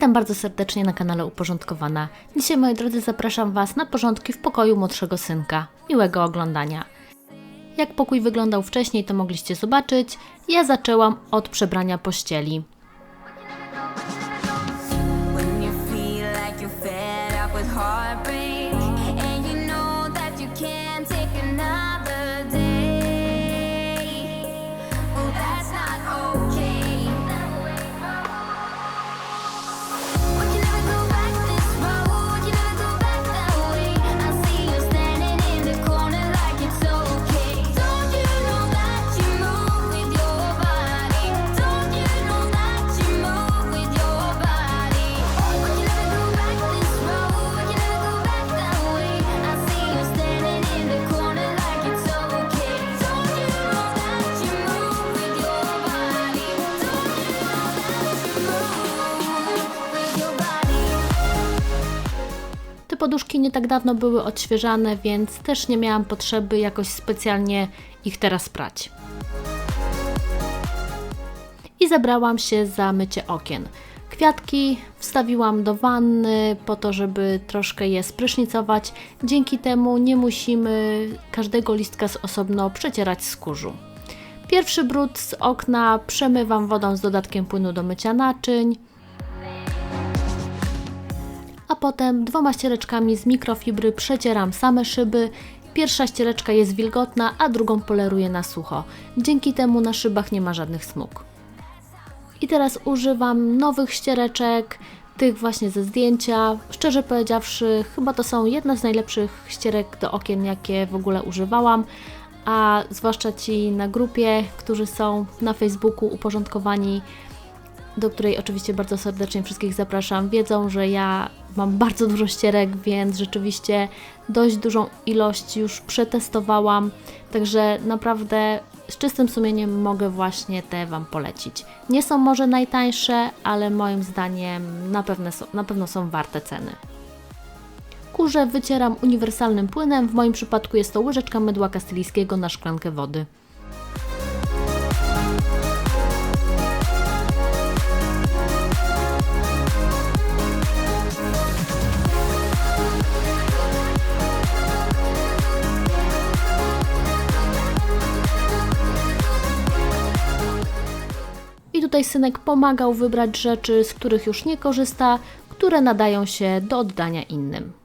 Witam bardzo serdecznie na kanale Uporządkowana. Dzisiaj, moi drodzy, zapraszam Was na porządki w pokoju młodszego synka. Miłego oglądania. Jak pokój wyglądał wcześniej, to mogliście zobaczyć. Ja zaczęłam od przebrania pościeli. Poduszki nie tak dawno były odświeżane, więc też nie miałam potrzeby jakoś specjalnie ich teraz prać. I zabrałam się za mycie okien. Kwiatki wstawiłam do wanny po to, żeby troszkę je sprysznicować. Dzięki temu nie musimy każdego listka z osobno przecierać z kurzu. Pierwszy brud z okna przemywam wodą z dodatkiem płynu do mycia naczyń a potem dwoma ściereczkami z mikrofibry przecieram same szyby. Pierwsza ściereczka jest wilgotna, a drugą poleruję na sucho. Dzięki temu na szybach nie ma żadnych smug. I teraz używam nowych ściereczek, tych właśnie ze zdjęcia. Szczerze powiedziawszy, chyba to są jedne z najlepszych ścierek do okien, jakie w ogóle używałam. A zwłaszcza ci na grupie, którzy są na Facebooku uporządkowani do której oczywiście bardzo serdecznie wszystkich zapraszam, wiedzą, że ja mam bardzo dużo ścierek, więc rzeczywiście dość dużą ilość już przetestowałam, także naprawdę z czystym sumieniem mogę właśnie te Wam polecić. Nie są może najtańsze, ale moim zdaniem na pewno są, na pewno są warte ceny. Kurze wycieram uniwersalnym płynem, w moim przypadku jest to łyżeczka mydła kastylijskiego na szklankę wody. Tutaj synek pomagał wybrać rzeczy, z których już nie korzysta, które nadają się do oddania innym.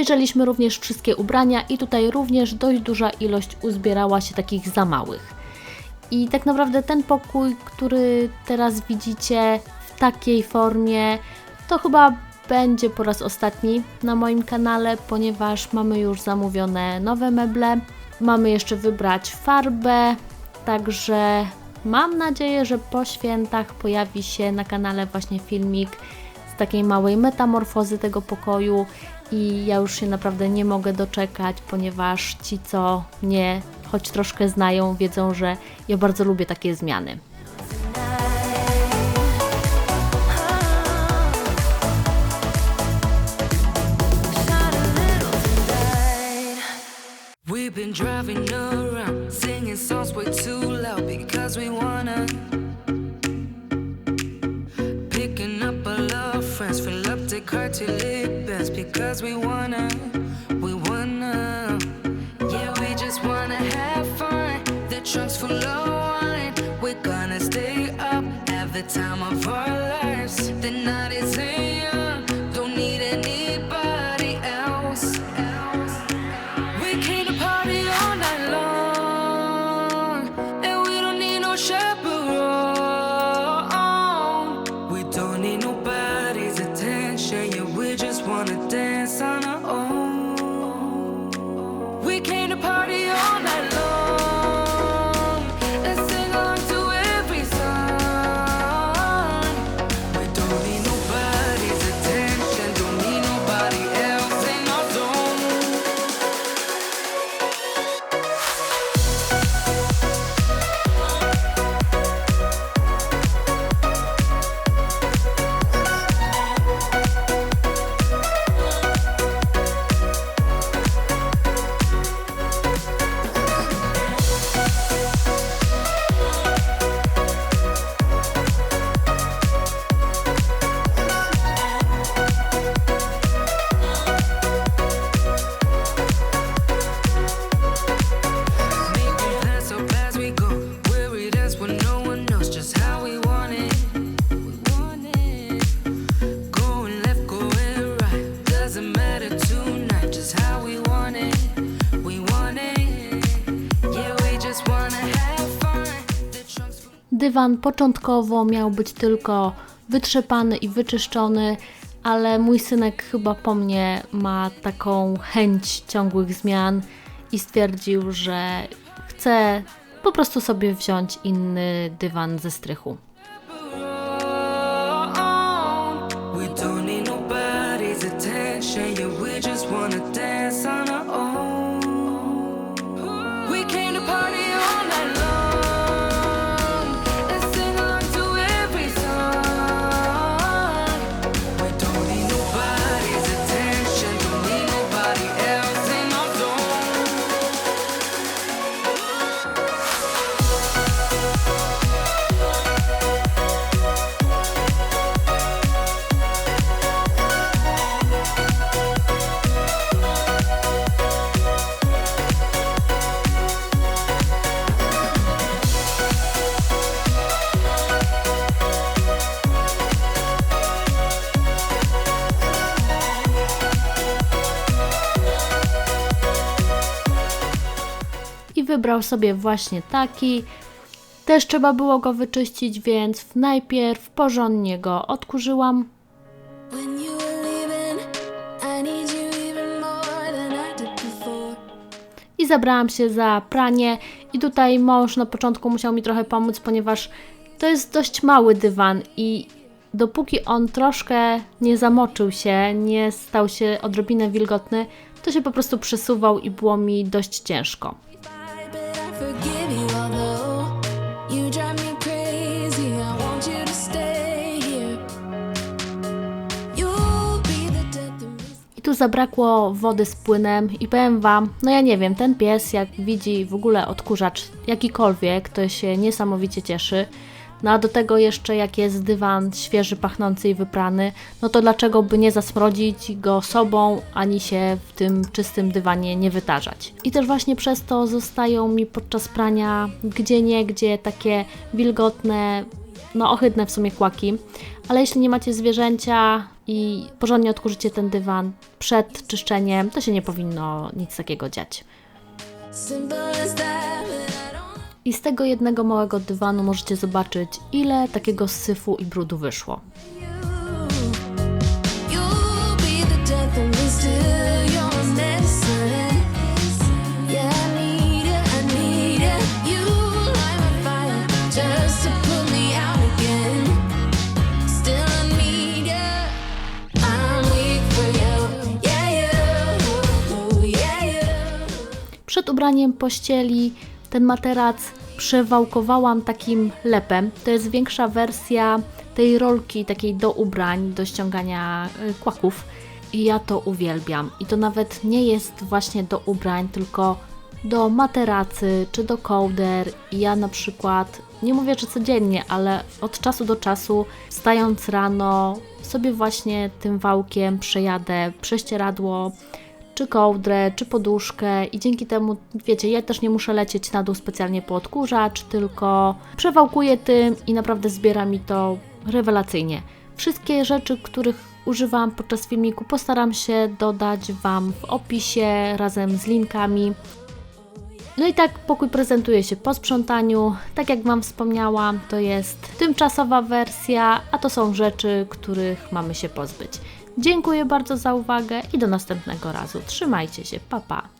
Przejrzeliśmy również wszystkie ubrania i tutaj również dość duża ilość uzbierała się takich za małych. I tak naprawdę ten pokój, który teraz widzicie w takiej formie, to chyba będzie po raz ostatni na moim kanale, ponieważ mamy już zamówione nowe meble. Mamy jeszcze wybrać farbę, także mam nadzieję, że po świętach pojawi się na kanale właśnie filmik z takiej małej metamorfozy tego pokoju i ja już się naprawdę nie mogę doczekać, ponieważ ci, co mnie choć troszkę znają, wiedzą, że ja bardzo lubię takie zmiany. We've been driving around, singing songs way too loud because we wanna. Bends because we wanna. We wanna. Yeah, we just wanna have fun. The trunk's full of wine. We're gonna stay up, have the time of our lives. The night is Dywan początkowo miał być tylko wytrzepany i wyczyszczony, ale mój synek chyba po mnie ma taką chęć ciągłych zmian i stwierdził, że chce po prostu sobie wziąć inny dywan ze strychu. We don't need nobody's attention, yeah, we just wanna dance wybrał sobie właśnie taki. Też trzeba było go wyczyścić, więc najpierw porządnie go odkurzyłam, i zabrałam się za pranie. I tutaj mąż na początku musiał mi trochę pomóc, ponieważ to jest dość mały dywan i dopóki on troszkę nie zamoczył się, nie stał się odrobinę wilgotny, to się po prostu przesuwał i było mi dość ciężko. Zabrakło wody z płynem i powiem Wam, no ja nie wiem, ten pies jak widzi w ogóle odkurzacz jakikolwiek, to się niesamowicie cieszy. No a do tego jeszcze jak jest dywan świeży, pachnący i wyprany, no to dlaczego by nie zasmrodzić go sobą, ani się w tym czystym dywanie nie wytarzać. I też właśnie przez to zostają mi podczas prania gdzie nie, gdzie takie wilgotne, no ohydne w sumie kłaki, Ale jeśli nie macie zwierzęcia i porządnie odkurzycie ten dywan przed czyszczeniem, to się nie powinno nic takiego dziać. I z tego jednego małego dywanu możecie zobaczyć, ile takiego syfu i brudu wyszło. Ubraniem pościeli ten materac przewałkowałam takim lepem. To jest większa wersja tej rolki takiej do ubrań, do ściągania y, kłaków. I ja to uwielbiam. I to nawet nie jest właśnie do ubrań, tylko do materacy czy do kołder. I ja na przykład, nie mówię, że codziennie, ale od czasu do czasu, wstając rano, sobie właśnie tym wałkiem przejadę prześcieradło, czy kołdrę, czy poduszkę i dzięki temu, wiecie, ja też nie muszę lecieć na dół specjalnie po odkurzacz, tylko przewałkuję tym i naprawdę zbiera mi to rewelacyjnie. Wszystkie rzeczy, których używam podczas filmiku postaram się dodać Wam w opisie razem z linkami. No i tak pokój prezentuje się po sprzątaniu. Tak jak Wam wspomniałam, to jest tymczasowa wersja, a to są rzeczy, których mamy się pozbyć. Dziękuję bardzo za uwagę i do następnego razu. Trzymajcie się, pa pa!